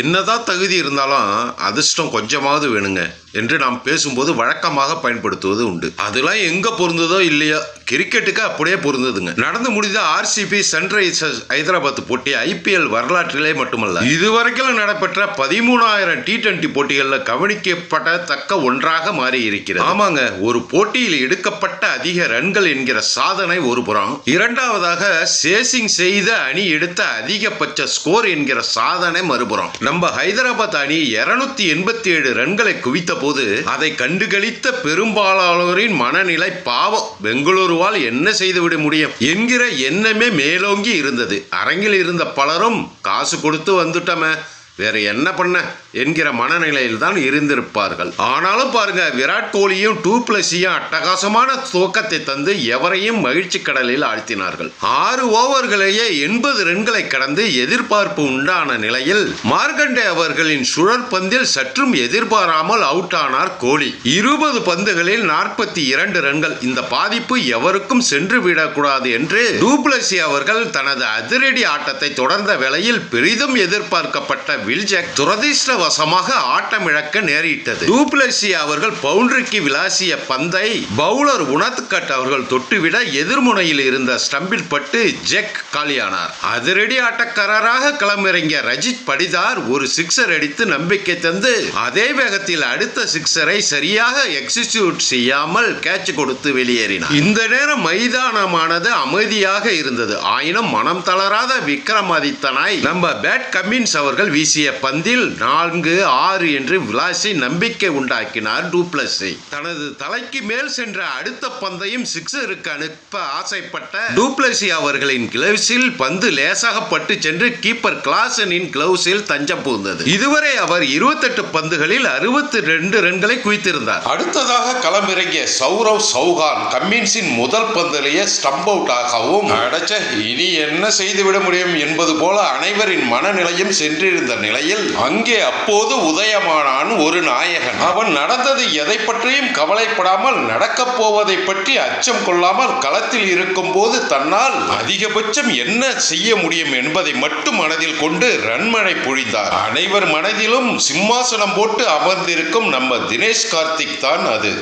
என்னதான் தகுதி இருந்தாலும் அதிர்ஷ்டம் கொஞ்சமாவது வேணுங்க. என்று நாம் பேசும்போது வழக்கமாக பயன்படுத்துவது உண்டு. அதெல்லாம் எங்க பொருந்ததோ இல்லையோ கிரிக்கெட்டுக்கு அப்படியே பொருந்ததுங்க. நடந்து முடிந்த ஆர்சிபி சன்ரைசர்ஸ் ஹைதராபாத் போட்டி ஐபிஎல் வரலாற்றிலே மட்டுமல்ல இதுவரைக்கும் நடைபெற்ற பதிமூணாயிரம் டி டுவெண்டி போட்டிகளில் கவனிக்கப்படத்தக்க ஒன்றாக மாறி இருக்கிறது ஆமாங்க ஒரு போட்டியில் எடுக்கப்பட்ட அதிக ரன்கள் என்கிற சாதனை ஒரு புறம் இரண்டாவதாக சேசிங் செய்த அணி எடுத்த அதிகபட்ச ஸ்கோர் என்கிற சாதனை மறுபுறம். நம்ம ஹைதராபாத் அணி இருநூத்தி எண்பத்தி ஏழு ரன்களை குவித்த போது அதை கண்டுகளித்த பெரும்பாலானோரின் மனநிலை பாவம். பெங்களூருவால் என்ன செய்துவிட முடியும்? என்கிற எண்ணமே மேலோங்கி இருந்தது. அரங்கில் இருந்த பலரும் காசு கொடுத்து வந்துட்டோமே. வேற என்ன பண்ண என்கிற மனநிலையில் தான் இருந்திருப்பார்கள். ஆனாலும் பாருங்க விராட் கோலியும் டூ பிளஸியும் அட்டகாசமான துவக்கத்தை தந்து எவரையும் மகிழ்ச்சி கடலில் ஆழ்த்தினார்கள். ஆறு ஓவர்களையே எண்பது ரன்களை கடந்து எதிர்பார்ப்பு உண்டான நிலையில் மார்க்கண்டே அவர்களின் சுழற்பந்தில் சற்றும் எதிர்பாராமல் அவுட் ஆனார் கோலி. இருபது பந்துகளில் நாற்பத்தி இரண்டு ரன்கள். இந்த பாதிப்பு எவருக்கும் சென்று விடக்கூடாது என்று டூப்ளசி அவர்கள் தனது அதிரடி ஆட்டத்தை தொடர்ந்த வேளையில் பெரிதும் எதிர்பார்க்கப்பட்ட வில்ஜெக் துரதிர்ஷ்டவசமாக ஆட்டமிழக்க நேரிட்டது. டூப்ளசி அவர்கள் பவுண்டரிக்கு விளாசிய பந்தை பவுலர் உணத்துக்கட் அவர்கள் தொட்டுவிட எதிர்முனையில் இருந்த ஸ்டம்பில் பட்டு ஜெக் காலியானார். அதிரடி ஆட்டக்காரராக களமிறங்கிய ரஜித் படிதார் ஒரு சிக்ஸர் அடித்து நம்பிக்கை தந்து அதே வேகத்தில் அடுத்த சிக்ஸரை சரியாக எக்ஸிக்யூட் செய்யாமல் கேட்ச் கொடுத்து வெளியேறினார். இந்த நேரம் மைதானமானது அமைதியாக இருந்தது. ஆயினும் மனம் தளராத விக்ரமாதித்தனாய் நம்ம பேட் கமின்ஸ் அவர்கள் வீசி வீசிய பந்தில் நான்கு ஆறு என்று விளாசி நம்பிக்கை உண்டாக்கினார் டூப்ளஸை. தனது தலைக்கு மேல் சென்ற அடுத்த பந்தையும் சிக்ஸருக்கு அனுப்ப ஆசைப்பட்ட டூப்ளசி அவர்களின் கிளவுஸில் பந்து லேசாக பட்டு சென்று கீப்பர் கிளாசனின் கிளவுஸில் தஞ்சம் புகுந்தது. இதுவரை அவர் இருபத்தெட்டு பந்துகளில் அறுபத்தி ரெண்டு ரன்களை குவித்திருந்தார். அடுத்ததாக களமிறங்கிய சௌரவ் சௌகான் கம்மின்ஸின் முதல் பந்திலேயே ஸ்டம்ப் அவுட் ஆகவும் அடைச்ச இனி என்ன செய்துவிட முடியும் என்பது போல அனைவரின் மனநிலையும் சென்றிருந்த நிலையில் அங்கே அப்போது உதயமானான் ஒரு நாயகன். அவன் நடந்தது எதை பற்றியும் கவலைப்படாமல் நடக்கப் போவதை பற்றி அச்சம் கொள்ளாமல் களத்தில் இருக்கும் போது தன்னால் அதிகபட்சம் என்ன செய்ய முடியும் என்பதை மட்டும் மனதில் கொண்டு ரன்மழை பொழிந்தார். அனைவர் மனதிலும் சிம்மாசனம் போட்டு அமர்ந்திருக்கும் நம்ம தினேஷ் கார்த்திக் தான் அது.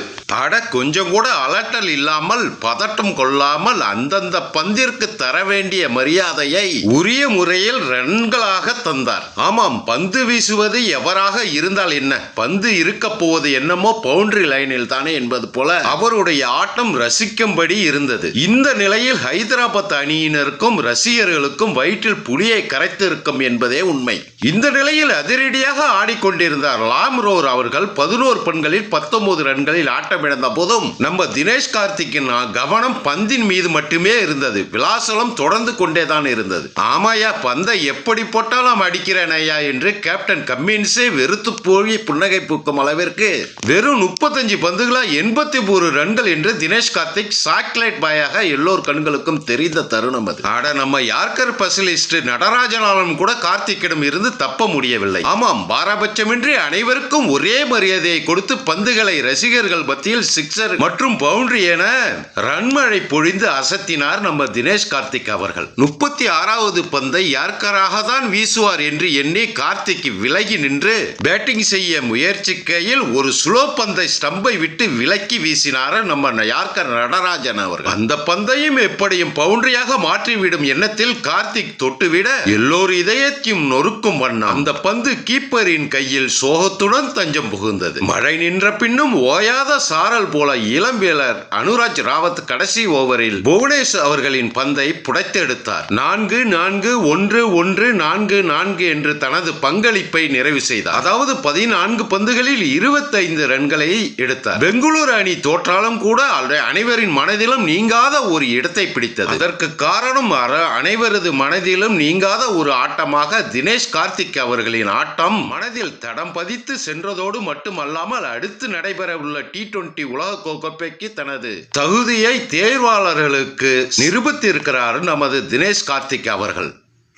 அட கொஞ்சம் கூட அலட்டல் இல்லாமல் பதட்டம் கொள்ளாமல் அந்தந்த பந்திற்கு தர வேண்டிய மரியாதையை உரிய முறையில் ரன்களாக தந்தார். ஆமாம் பந்து வீசுவது எவராக இருந்தால் என்ன? பந்து இருக்க போவது என்னமோ பவுண்டரி லைனில் தானே என்பது போல அவருடைய ஆட்டம் ரசிக்கும்படி இருந்தது. இந்த நிலையில் ஹைதராபாத் அணியினருக்கும் ரசிகர்களுக்கும் வயிற்றில் புலியை கரைத்திருக்கும் என்பதே உண்மை. இந்த நிலையில் அதிரடியாக ஆடிக்கொண்டிருந்தார் லாம்ரோர் அவர்கள் பதினோரு பெண்களில் பத்தொன்பது ரன்களில் ஆட்டமிழந்த போதும் நம்ம தினேஷ் கார்த்திக்கின் கவனம் பந்தின் மீது மட்டுமே இருந்தது. விலாசலம் தொடர்ந்து கொண்டே தான் இருந்தது. ஆமாயா பந்தை எப்படி போட்டாலும் அடிக்கிறேன் ஐயா என்று கேப்டன் கம்மின்ஸே வெறுத்து போய் புன்னகை பூக்கும் அளவிற்கு வெறும் முப்பத்தஞ்சு பந்துகளா எண்பத்தி ஒரு ரன்கள் என்று தினேஷ் கார்த்திக் சாக்லேட் பாயாக எல்லோர் கண்களுக்கும் தெரிந்த தருணம் அது. ஆட நம்ம யார்கர் ஸ்பெஷலிஸ்ட் நடராஜனாலும் கூட கார்த்திக்கிடம் இருந்து தப்ப முடியவில்லை. ஆமாம் பாரபட்சமின்றி அனைவருக்கும் ஒரே மரியாதையை கொடுத்து பந்துகளை ரசிகர்கள் மத்தியில் சிக்ஸர் மற்றும் பவுண்டரி என ரன்மழை பொழிந்து அசத்தினார் நம்ம தினேஷ் கார்த்திக் அவர்கள். முப்பத்தி ஆறாவது பந்தை யார்கராக தான் வீசுவார் என்று எண்ணி கார்த்திக் விலகி நின்று பேட்டிங் செய்ய முயற்சிக்கையில் ஒரு ஸ்லோ பந்தை ஸ்டம்பை விட்டு விலக்கி வீசினார் நம்ம யார்கர் நடராஜன் அவர்கள். அந்த பந்தையும் எப்படியும் பவுண்டரியாக மாற்றிவிடும் எண்ணத்தில் கார்த்திக் தொட்டுவிட எல்லோர் இதயத்தையும் நொறுக்கும் வண்ணம். அந்த பந்து கீப்பரின் கையில் சோகத்துடன் தஞ்சம் புகுந்தது. மழை நின்ற பின்னும் ஓயாத சாரல் போல இளம் வீரர் அனுராஜ் ராவத் கடைசி ஓவரில் புவனேஷ் அவர்களின் பந்தை புடைத்தெடுத்தார். நான்கு நான்கு ஒன்று ஒன்று நான்கு நான்கு என்று தனது தனது பங்களிப்பை நிறைவு செய்தார். அதாவது பதினான்கு பந்துகளில் இருபத்தைந்து ரன்களை எடுத்தார். பெங்களூரு அணி தோற்றாலும் கூட அனைவரின் மனதிலும் நீங்காத ஒரு இடத்தை பிடித்தது. அதற்கு காரணம் அனைவரது மனதிலும் நீங்காத ஒரு ஆட்டமாக தினேஷ் கார்த்திக் அவர்களின் ஆட்டம் மனதில் தடம் பதித்து சென்றதோடு மட்டுமல்லாமல் அடுத்து நடைபெற உள்ள டி டுவெண்டி உலக கோப்பைக்கு தனது தகுதியை தேர்வாளர்களுக்கு நிரூபித்திருக்கிறார் நமது தினேஷ் கார்த்திக் அவர்கள்.